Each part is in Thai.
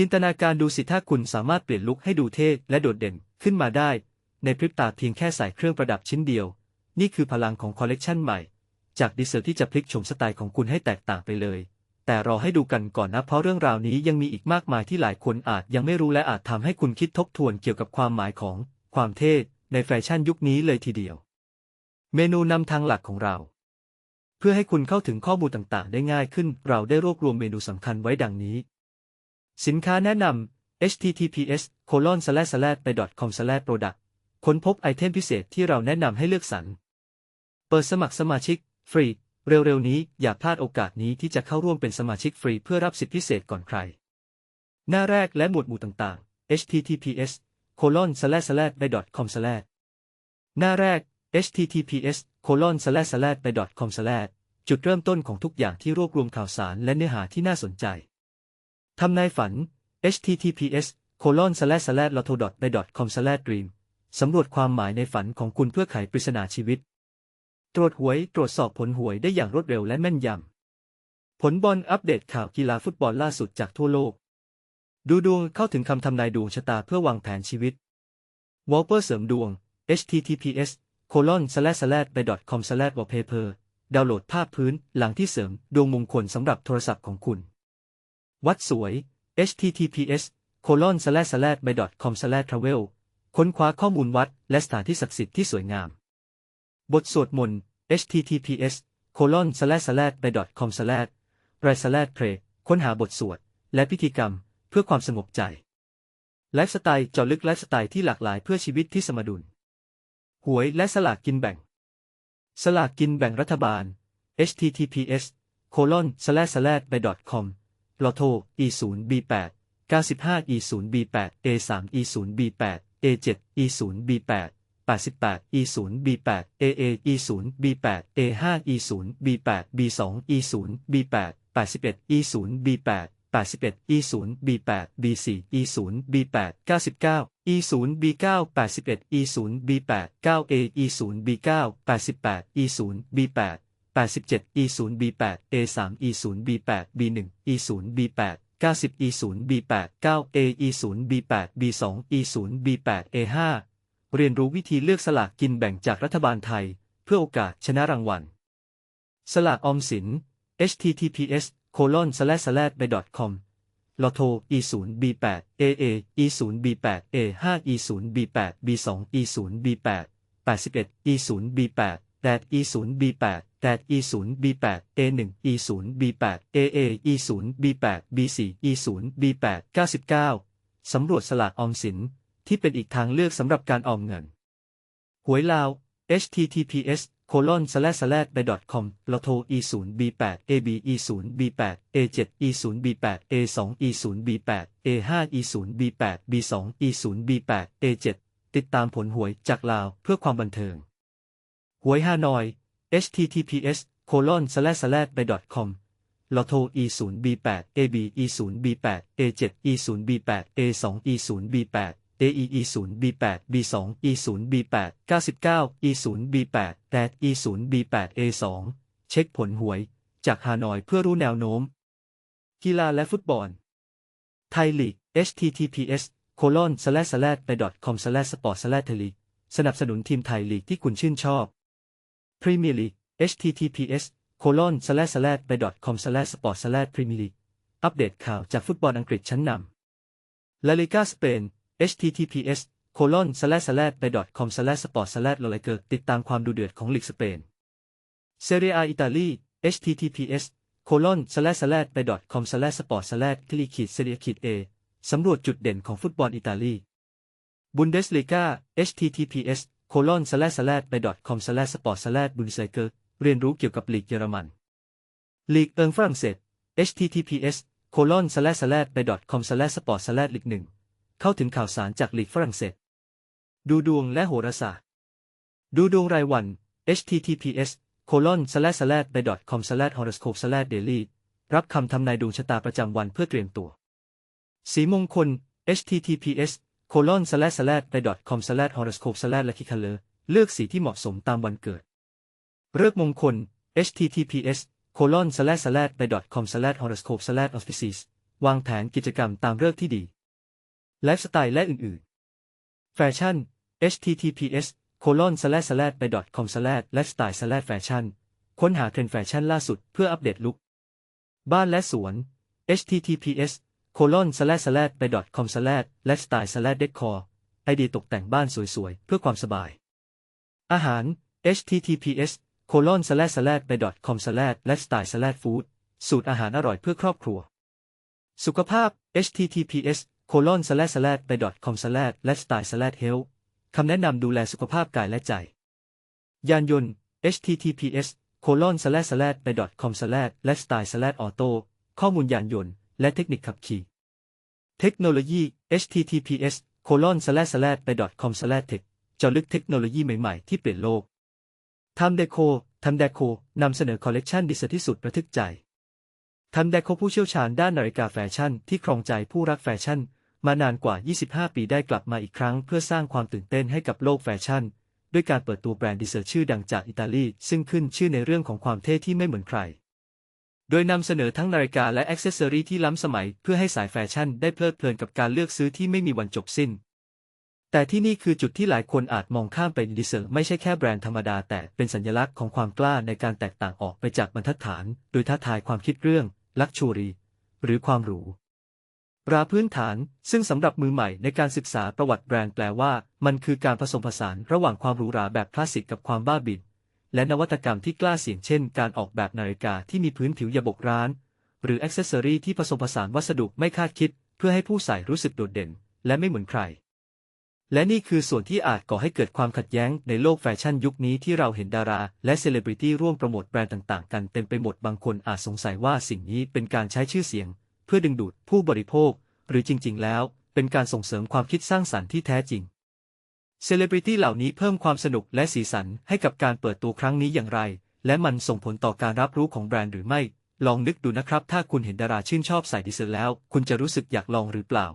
จินตนาการดูสิถ้าคุณสามารถเปลี่ยนลุคให้ดูเท่และโดดเด่นขึ้นมาได้ ในพริบตาเพียงแค่ใส่เครื่องประดับชิ้นเดียว นี่คือพลังของคอลเลกชันใหม่ จากดีเซลที่จะพลิกโฉมสไตล์ของคุณให้แตกต่างไปเลย แต่รอให้ดูกันก่อนนะเพราะเรื่องราวนี้ยังมีอีกมากมายที่หลายคนอาจยังไม่รู้และอาจทำให้คุณคิดทบทวนเกี่ยวกับความหมายของความเท่ในแฟชั่นยุคนี้เลยทีเดียว เมนูนำทางหลักของเรา เพื่อให้คุณเข้าถึงข้อมูลต่างๆ ได้ง่ายขึ้น เราได้รวบรวมเมนูสำคัญไว้ดังนี้ สินค้าแนะนำ https colon slash slash ไป com slash product ค้นพบไอเทมพิเศษที่เราแนะนำให้เลือกสรร เปิดสมัครสมาชิก ฟรี เร็วๆ นี้อย่าพลาดโอกาสนี้ที่จะเข้าร่วมเป็นสมาชิกฟรีเพื่อรับสิทธิพิเศษก่อนใคร หน้าแรกและหมวดหมู่ต่างๆ https colon slash slash ไป com slash หน้าแรก https colon slash slash ไป com slash จุดเริ่มต้นของทุกอย่างที่รวบรวมข่าวสารและเนื้อหาที่น่าสนใจ ทำนายฝัน https colon slash slash lotto ไป com slash dream สำรวจความหมายในฝันของคุณเพื่อไขปริศนาชีวิต ตรวจหวย ตรวจสอบผลหวยได้อย่างรวดเร็วและแม่นยำ ผลบอลอัปเดตข่าวกีฬาฟุตบอลล่าสุดจากทั่วโลก ดูดวงเข้าถึงคำทำนายดวงชะตาเพื่อวางแผนชีวิตวอลเปอร์เสริมดวง https colon slash slash ไป com slash wallpaper ดาวน์โหลดภาพพื้นหลังที่เสริมดวงมงคลสำหรับโทรศัพท์ของคุณ วัดสวย https colon slash slash ไป com slash travel ค้นคว้าข้อมูลวัด และสถานที่ศักดิ์สิทธิ์ที่สวยงาม บทสวดมนต์ https colon slash slash ไป com slash r i slash pray ค้นหาบทสวด และพิธีกรรม เพื่อความสงบใจ ไลฟ์สไตล์เจาะลึกไลฟ์สไตล์ที่หลากหลายเพื่อชีวิตที่สมดุล หวยและสลากกินแบ่ง สลากกินแบ่งรัฐบาล https colon slash slash ไป com ลอโท e 0 b 8 95 e 0 b 8 a 3 e 0 b 8 a 7 e 0 b 8 88 e 0 b 8 aa e 0 b 8 a 5 e 0 b 8 b 2 e 0 b 8 81 e 0 b 8 81 e 0 b 8 b 4 e 0 b 8 99 e 0 b 9 81 e 0 b 8 9 a e 0 b 9 88 e 0 b 8 87 e 0 b 8 a 3 e 0 b 8 b 1 e 0 b 8 90 e 0 b 8 9 a e 0 b 8 b 2 e 0 b 8 a 5 เรียนรู้วิธีเลือกสลากกินแบ่งจากรัฐบาลไทย เพื่อโอกาสชนะรางวัล สลากออมสิน https colon slash slash ไป com ลอโท e 0 b 8 aa e 0 b 8 a 5 e 0 b 8 b 2 e 0 b 8 81 e 0 b 8 8 e 0 B8 8 8 e 0 b 8 a 1 e 0 b 8 aa e 0 b 8 b 4 e 0 b 8 99 สำรวจสลากออมสิน ที่เป็นอีกทางเลือกสำหรับการออมเงิน หวยลาว https colon slash slash ไป com ลอโท e 0 b 8 ab e 0 b 8 a 7 e 0 b 8 a 2 e 0 b 8 a 5 e 0 b 8 b 2 e 0 b 8 a 7ติดตามผลหวยจากลาวเพื่อความบันเทิง หวยฮานอย https colon slash slash ไป com ลอโท e 0 b 8 ab e 0 b 8 a 7 e 0 b 8 a 2 e 0 b 8 AE E 0 B 8 B 2 E 0 B 8 99 E 0 B 8 8 E 0 B 8 A 2เช็คผลหวย จากฮานอยเพื่อรู้แนวโน้ม กีฬาและฟุตบอล ไทยลีก https colon slash slash ไป com slash sport slash ไทยลีกสนับสนุนทีมไทยลีกที่คุณชื่นชอบ พรีเมียร์ลีก https colon slash slash ไป com slash sport slash premier league อัปเดตข่าวจากฟุตบอลอังกฤษชั้นนำลาลิกาสเปน https colon slash slash ไป com slash sport slash ลอไลเกอร์ติดตามความดูเดือดของลีกสเปนเซเรียอิตาลี https colon slash slash ไป com slash sport slash คลิขีดเซเรียขีดเอสำรวจจุดเด่นของฟุตบอลอิตาลีบุนเดสลีกา https colon slash slash ไป com slash sport slash บุนไซเกอร์เรียนรู้เกี่ยวกับลีกเยอรมัน ลีกเอิงฝรั่งเศส https colon slash slash ไป com slash sport slash ลีกหนึ่งเข้าถึงข่าวสารจากลีกฝรั่งเศส ดูดวงและโหราศาสตร์ ดูดวงรายวัน https colon slash slash ไป com slash horoscope slash daily รับคำทำนายดวงชะตาประจำวันเพื่อเตรียมตัว สีมงคล https colon slash slash ไป com slash horoscope slash lucky color เลือกสีที่เหมาะสมตามวันเกิดเลิกมงคล https colon slash slash ไป com slash horoscope slash auspicious วางแผนกิจกรรมตามเลิกที่ดี ไลฟ์สไตล์และอื่นๆ แฟชั่น https colon slash slash ไป com slash lifestyle slash fashion ค้นหาเทรนด์แฟชั่นล่าสุดเพื่ออัปเดตลุคบ้านและสวน https colon slash slash ไป com slash lifestyle slash decor ไอเดียตกแต่งบ้านสวยๆ เพื่อความสบาย อาหาร https colon slash slash ไป com slash lifestyle slash food สูตรอาหารอร่อยเพื่อครอบครัว สุขภาพ https colon slash slash ไป com slash lifestyle slash health คำแนะนำดูแลสุขภาพกายและใจ ยานยนต์ https colon slash slash ไป com slash lifestyle slash auto ข้อมูลยานยนต์ และเทคนิคขับขี่ เทคโนโลยี https colon slash slash ไป com slash tech เจาะลึกเทคโนโลยีใหม่ๆ ที่เปลี่ยนโลกทำเดโคทำเดโคนำเสนอคอลเลกชันดีไซน์ที่สุดระทึกใจทำเดโคผู้เชี่ยวชาญด้านนาฬิกาแฟชั่นที่ครองใจผู้รักแฟชั่น มานานกว่า 25 ปีได้กลับมาอีกครั้ง เพื่อสร้างความตื่นเต้นให้กับโลกแฟชั่น ด้วยการเปิดตัวแบรนด์ดีไซน์ชื่อดังจากอิตาลี ซึ่งขึ้นชื่อในเรื่องของความเท่ที่ไม่เหมือนใคร โดยนำเสนอทั้งนาฬิกาและอ็อกเซสซอรีที่ล้ำสมัยเพื่อให้สายแฟชั่นได้เพลิดเพลินกับการเลือกซื้อที่ไม่มีวันจบสิ้น แต่ที่นี่คือจุดที่หลายคนอาจมองข้ามไปดีเซลไม่ใช่แค่แบรนด์ธรรมดา แต่เป็นสัญลักษณ์ของความกล้าในการแตกต่างออกไปจากบรรทัดฐาน โดยท้าทายความคิดเรื่อง ลักชูรีหรือความหรูราพื้นฐาน ซึ่งสำหรับมือใหม่ในการศึกษาประวัติแบรนด์แปลว่า มันคือการผสมผสานระหว่างความหรูหราแบบคลาสสิกกับความบ้าบิน และนวัตกรรมที่กล้าเสี่ยงเช่น การออกแบบนาฬิกาที่มีพื้นผิวยาบกร้าน หรืออ็อกเซอรีที่ผสมผสานวัสดุไม่คาดคิด เพื่อให้ผู้ใส่รู้สึกโดดเด่น และไม่เหมือนใคร และนี่คือส่วนที่อาจก่อให้เกิดความขัดแย้งในโลกแฟชั่นยุคนี้ที่เราเห็นดารา และเซเลบริตี้ร่วมโปรโมทแบรนด์ต่างๆ กันเต็มไปหมดบางคนอาจสงสัยว่าสิ่งนี้เป็นการใช้ชื่อเสียง เพื่อดึงดูดผู้บริโภค หรือจริง ๆ แล้ว เป็นการส่งเสริมความคิดสร้างสรรค์ที่แท้จริง เซเลบริตี้เหล่านี้เพิ่มความสนุกและสีสันให้กับการเปิดตัวครั้งนี้อย่างไร และมันส่งผลต่อการรับรู้ของแบรนด์หรือไม่ ลองนึกดูนะครับ ถ้าคุณเห็นดาราชื่นชอบใส่ดีเซลแล้ว คุณจะรู้สึกอยากลองหรือเปล่า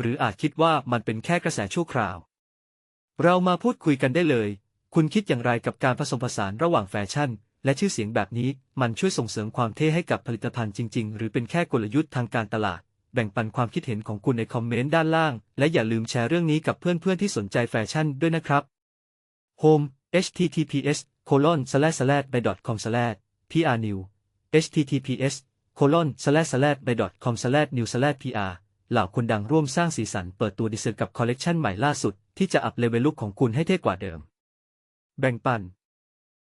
หรืออาจคิดว่ามันเป็นแค่กระแสชั่วคราว เรามาพูดคุยกันได้เลย คุณคิดอย่างไรกับการผสมผสานระหว่างแฟชั่น และชื่อเสียงแบบนี้ มันช่วยส่งเสริมความเท่ให้กับผลิตภัณฑ์จริง ๆ หรือเป็นแค่กลยุทธ์ทางการตลาด แบ่งปันความคิดเห็นของคุณในคอมเมนต์ด้านล่าง และอย่าลืมแชร์เรื่องนี้กับเพื่อนๆที่สนใจแฟชั่นด้วยนะครับ home https colon slash slash ไป com slash pr new https colon slash slash ไป com slash new slash pr เหล่าคนดังร่วมสร้างสีสันเปิดตัวดีเซลกับคอลเลกชันใหม่ล่าสุด ที่จะอัพเลเวลลุคของคุณให้เท่กว่าเดิม แบ่งปัน